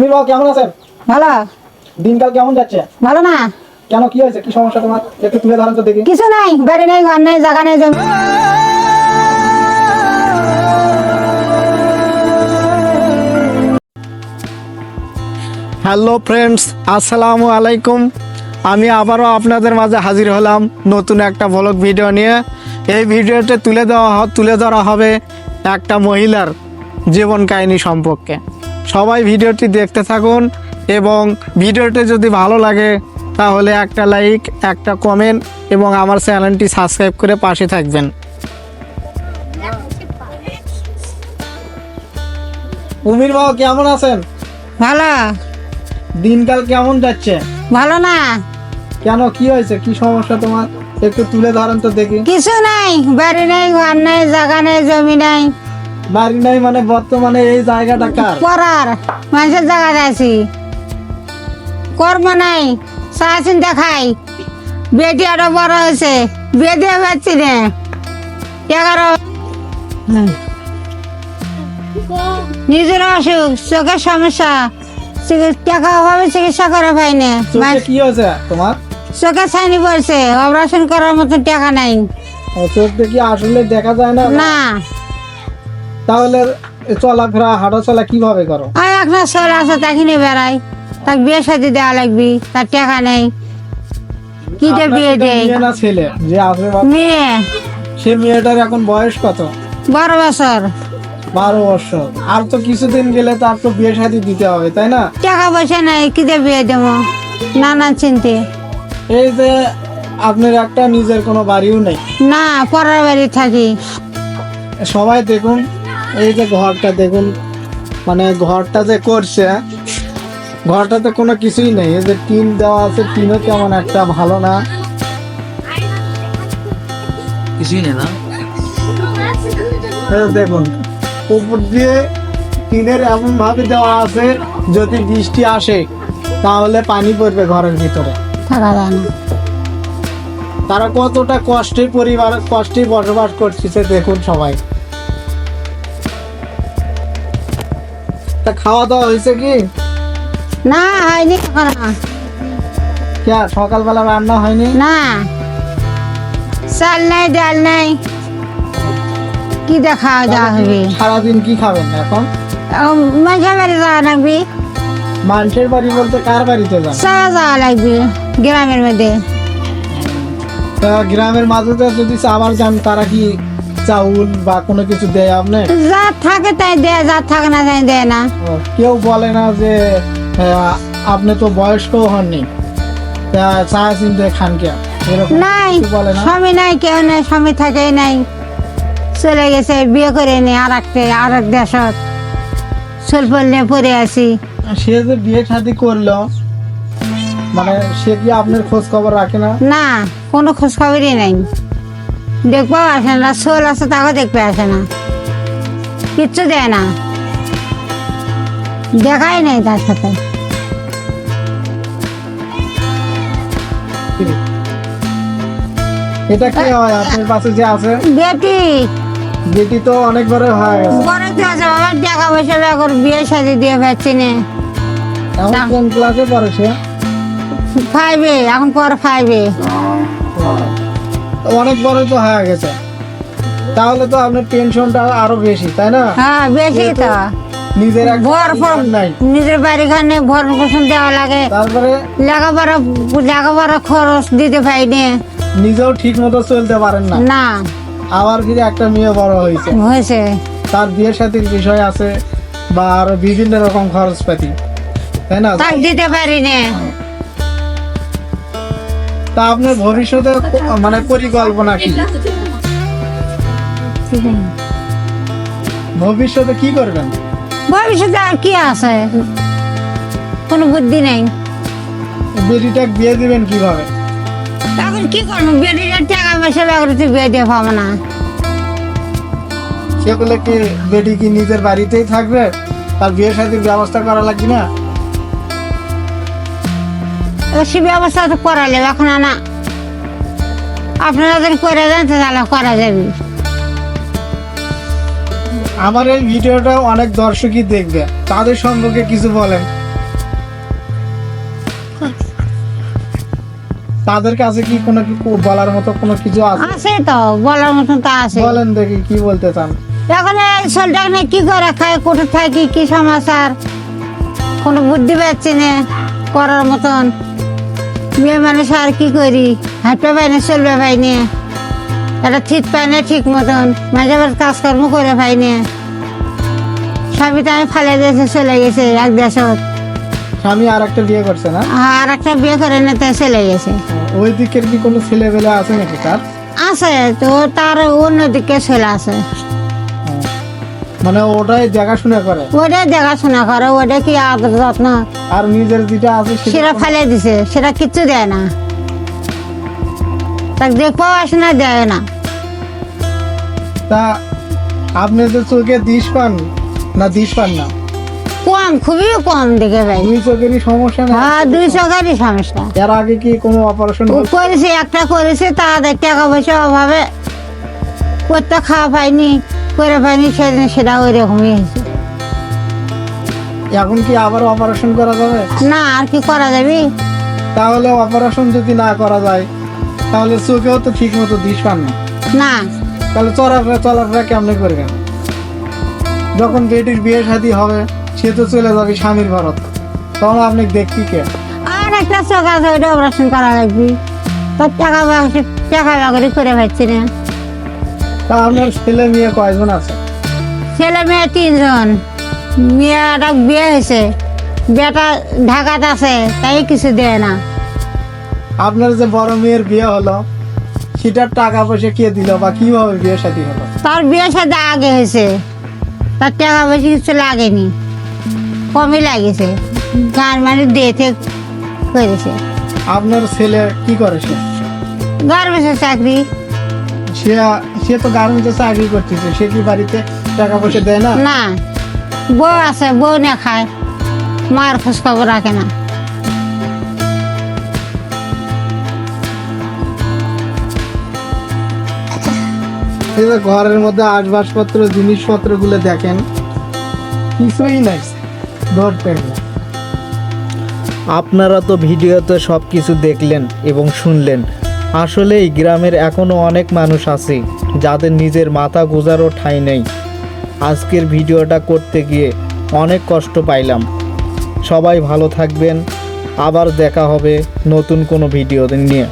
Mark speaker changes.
Speaker 1: তুমি কেমন আছেন?
Speaker 2: ভালো।
Speaker 1: দিনকাল কেমন যাচ্ছে?
Speaker 2: ভালো না।
Speaker 1: কেন কি হয়েছে? কি সমস্যা তোমার? একটু তুলে ধরেন তো দেখি।
Speaker 2: কিছু নাই বাড়ি নেই ঘর নেই জায়গা নেই জমি।
Speaker 1: হ্যালো ফ্রেন্ডস আসসালামু আলাইকুম। আমি আবারও আপনাদের মাঝে হাজির হলাম নতুন একটা ব্লগ ভিডিও নিয়ে। এই ভিডিওতে তুলে দেওয়া হ- তুলে ধরা হবে একটা মহিলার জীবন কাহিনী সম্পর্কে। সবাই ভিডিওটি দেখতে থাকুন এবং ভিডিওটি যদি ভালো লাগে তাহলে একটা লাইক একটা কমেন্ট এবং আমার চ্যানেলটি সাবস্ক্রাইব করে পাশে থাকবেন। উমির বাবা কেমন আছেন?
Speaker 2: ভালো।
Speaker 1: দিনকাল কেমন যাচ্ছে?
Speaker 2: ভালো না।
Speaker 1: কেন কি হয়েছে? কি সমস্যা তোমার? একটু তুলে ধরেন তো দেখি।
Speaker 2: কিছু নাই বাড়ি নেই ঘর নেই জায়গা নেই জমি নেই।
Speaker 1: বাড়ি নাই মানে বর্তমানে এই জায়গাটা কার?
Speaker 2: মানুষের জায়গা আছি। কর্ম নাই চা চিন্তা খাই বেটি আরও বড় হয়েছে বিয়ে দিয়ে পাচ্ছি না। এগারো। নিজের অসুখ চোখের সমস্যা টাকা অভাবে চিকিৎসা করা পাই না।
Speaker 1: কি হয়েছে তোমার?
Speaker 2: চোখে ছাইনি পড়ছে অপারেশন করার মতো টাকা নাই।
Speaker 1: চোখ দেখি আসলে দেখা যায় না?
Speaker 2: না।
Speaker 1: তাহলে চলাফেরা হাঁটা চলা কীভাবে করো?
Speaker 2: আর একটা সোল আছে তাকে নিয়ে বেড়াই। তাকে বিয়ে সাথে দেওয়া লাগবি তার টাকা নেই। কি যে বিয়ে দেয়?
Speaker 1: মেয়ে না ছেলে? যে বা-
Speaker 2: মেয়ে।
Speaker 1: সে মেয়েটার এখন বয়স কত?
Speaker 2: বারো বছর।
Speaker 1: বারো বছর। আর তো কিছুদিন গেলে তার তো বিয়ে শাদী দিতে হবে তাই না?
Speaker 2: টাকা পয়সা নাই কি দিয়ে বিয়ে দেবো? নানান চিনতে।
Speaker 1: এই যে আপনার একটা নিজের কোনো বাড়িও নেই।
Speaker 2: না পরের বাড়ি থাকি।
Speaker 1: সবাই দেখুন এই যে ঘরটা দেখুন মানে ঘরটা যে করছে ঘরটাতে কোনো কিছুই নেই। এই যে টিন দেওয়া আছে টিনও কেমন একটা ভালো না।
Speaker 3: কিছুই নেই না?
Speaker 1: দেখুন উপর দিয়ে টিনের এমন ভাবে দেওয়া আছে যদি বৃষ্টি আসে তাহলে পানি পড়বে ঘরের ভিতরে। তারা কতটা কষ্টে পরিবার কষ্টে বসবাস করতেছে দেখুন সবাই। তা খাওয়া দাওয়া হয়েছে কি?
Speaker 2: না হয়নি এখনও।
Speaker 1: কে সকালবেলা রান্না হয়নি?
Speaker 2: না। চাল নাই ডাল নাই। কি দেখা যাওয়া হবে?
Speaker 1: সারাদিন কি খাবেন এখন?
Speaker 2: মাঝে বাড়ি যাওয়া লাগবে।
Speaker 1: মানুষের বাড়ি বলতে কার বাড়িতে যান?
Speaker 2: চা যাওয়া লাগবে গ্রামের মধ্যে।
Speaker 1: তা গ্রামের মাঝে যদি আবার যান তারা কি চাউল বা কোনো কিছু দেয় আপনি?
Speaker 2: যা থাকে তাই দেয় যা থাকে না তাই দেয় না।
Speaker 1: কেউ বলে না যে আপনি তো বয়স্ক হননি। তা চা চিনতে খান কে?
Speaker 2: নাই স্বামী নাই কেউ নাই স্বামী থাকেই নাই। চলে গেছে বিয়ে করে নি আর একটা আর এক দেশত সলপল নিয়ে পড়ে আছি।
Speaker 1: সে যে বিয়ে শাদী করল মানে সে কি আপনার খোঁজ খবর রাখে না?
Speaker 2: না কোনো খোঁজ খবরই নাই। দেখব আসে না। সোল আছে তাকেও দেখতে আসে না। কিচ্ছু দেয় না। দেখাই নাই তার সাথে।
Speaker 1: এটা কি হয়? আপনার পাশে যে আছে?
Speaker 2: বেটি।
Speaker 1: বেটি তো অনেক বড় হয়ে গেছে।
Speaker 2: বড় তো আছে বাবার টাকা পয়সা এখন বিয়ে শাদি দিয়ে পাচ্ছি না।
Speaker 1: এখন। কোন ক্লাসে পড়ে সে?
Speaker 2: ফাইভে এখন পর ফাইভে
Speaker 1: অনেক বড় তো হয়ে গেছে। তাহলে তো আপনার টেনশনটা আরও বেশি তাই না?
Speaker 2: হ্যাঁ বেশি তো।
Speaker 1: নিজের
Speaker 2: ভর ফর
Speaker 1: নাই।
Speaker 2: নিজের বাড়ি খানে ভর পোষণ দেওয়া লাগে।
Speaker 1: তারপরে?
Speaker 2: লেখাপড়া লেখাপড়া খরচ দিতে পারি না
Speaker 1: নিজেও ঠিক মতো চলতে পারেন না।
Speaker 2: না।
Speaker 1: আবার ফিরে একটা মেয়ে বড় হয়েছে।
Speaker 2: হয়েছে।
Speaker 1: তার বিয়ের সাথীর বিষয় আছে বা আরও বিভিন্ন রকম খরচ পাতি তাই না?
Speaker 2: তাক দিতে পারি না
Speaker 1: তা আপনার ভবিষ্যতে মানে পরিকল্পনা কি? ভবিষ্যতে কি করবেন?
Speaker 2: ভবিষ্যতে আর কি আছে? কোনো বুদ্ধি নেই।
Speaker 1: বেটিটা বিয়ে দিবেন কীভাবে?
Speaker 2: এখন কি করব? বেটিটার টাকা পয়সা তুই বিয়ে দিয়ে পাবো না।
Speaker 1: সেগুলো কি বেটি কি নিজের বাড়িতেই থাকবে? তার বিয়ের সাথে ব্যবস্থা করা লাগবে না?
Speaker 2: সে ব্যবস্থা তো করালে এখন না। আপনারা যদি করে দেন তাহলে করা যাবে।
Speaker 1: আমার এই ভিডিওটা অনেক দর্শকই দেখবে তাদের সম্পর্কে কিছু বলেন। তাদের কাছে কি কোনো কি বলার মতো কোনো কিছু আছে?
Speaker 2: আছে তো বলার মতন তা আছে।
Speaker 1: বলেন দেখি কি বলতে চান।
Speaker 2: এখন এই ছেলেটা এখানে কি করে খায় কোথায় থাকি কি সমাচার? কোনো বুদ্ধি পাচ্ছি না করার মতন। মেয়ে মানুষ আর কি করি? হাঁটতে পাই না চলবে পাই না। এটা ঠিক পাই না ঠিক মতন। মাঝে মাঝে কাজকর্ম করে পাই না। স্বামী তো আমি ফালে দিয়েছে চলে গেছে এক দেশত।
Speaker 1: স্বামী আর একটা বিয়ে করছে না?
Speaker 2: আর একটা বিয়ে করে নিতে চলে গেছে।
Speaker 1: ওই দিকের কি কোনো ছেলে বেলে আছে নাকি তার?
Speaker 2: আছে তো তার অন্যদিকে চলে আছে।
Speaker 1: মানে ওটাই দেখাশোনা করে?
Speaker 2: ওটা দেখাশোনা করে ওটা কি আদর যত্ন?
Speaker 1: আর নিজের যেটা আছে সেটা
Speaker 2: ফেলে দিছে সেটা কিচ্ছু দেয় না। তাকে দেখতেও আসে না দেয় না।
Speaker 1: তা আপনি যে চোখে দিশ পান না দিশ পান না?
Speaker 2: কম খুবই কম দেখে ভাই।
Speaker 1: দুই চোখেরই সমস্যা না?
Speaker 2: হ্যাঁ দুই চোখেরই সমস্যা।
Speaker 1: এর আগে কি কোনো অপারেশন
Speaker 2: করেছে একটা করেছে তাদের টাকা পয়সা অভাবে করতে খাওয়া পাইনি করে পাইনি সেদিন সেটা ওই রকমই হয়েছে।
Speaker 1: এখন কি আবার অপারেশন করা যাবে?
Speaker 2: না আর কি করা যাবে?
Speaker 1: তাহলে অপারেশন যদি না করা যায় তাহলে চোখেও তো ঠিক মতো দিশ পান না।
Speaker 2: না।
Speaker 1: তাহলে চলাফেরা চলাফেরা কেমনে করবেন যখন বেটির বিয়ে শাদী হবে সে তো চলে যাবে স্বামীর ভারত তখন আপনি দেখবি কে?
Speaker 2: আর একটা চোখ আছে ওইটা অপারেশন করা লাগবে। তার টাকা পয়সা টাকা বাগরি করে পাচ্ছি না।
Speaker 1: তা আপনার ছেলে মেয়ে কয়জন আছে?
Speaker 2: ছেলে মেয়ে তিনজন। মেয়েটা বিয়ে হয়েছে। বেটা ঢাকাতে আছে তাই কিছু দেয় না।
Speaker 1: আপনার যে বড় মেয়ের বিয়ে হলো সেটার টাকা পয়সা কে দিল বা কীভাবে বিয়ে শাদী হলো?
Speaker 2: তার বিয়ে সাথে আগে হয়েছে। তার টাকা পয়সা কিছু লাগেনি। কমই লাগেছে। গান মানে দিয়েছে করেছে।
Speaker 1: আপনার ছেলে কি করে সে?
Speaker 2: গার্মেন্টসের চাকরি।
Speaker 1: সে সে তো গার্মেন্টসে চাকরি করতেছে সে কি বাড়িতে টাকা পয়সা দেয় না?
Speaker 2: না বউ আছে বউ না খায় মার খোঁজ খবর রাখে না।
Speaker 1: ঘরের মধ্যে আসবাবপত্র জিনিসপত্রগুলো দেখেন কিছুই নাই ধরতে
Speaker 4: আপনারা তো ভিডিওতে সব কিছু দেখলেন এবং শুনলেন। আসলেই গ্রামের এখনও অনেক মানুষ আছে, যাদের নিজের মাথা গোজারও ঠাঁই নেই। আজকের ভিডিওটা করতে গিয়ে অনেক কষ্ট পাইলাম। সবাই ভালো থাকবেন। আবার দেখা হবে নতুন কোনো ভিডিও নিয়ে।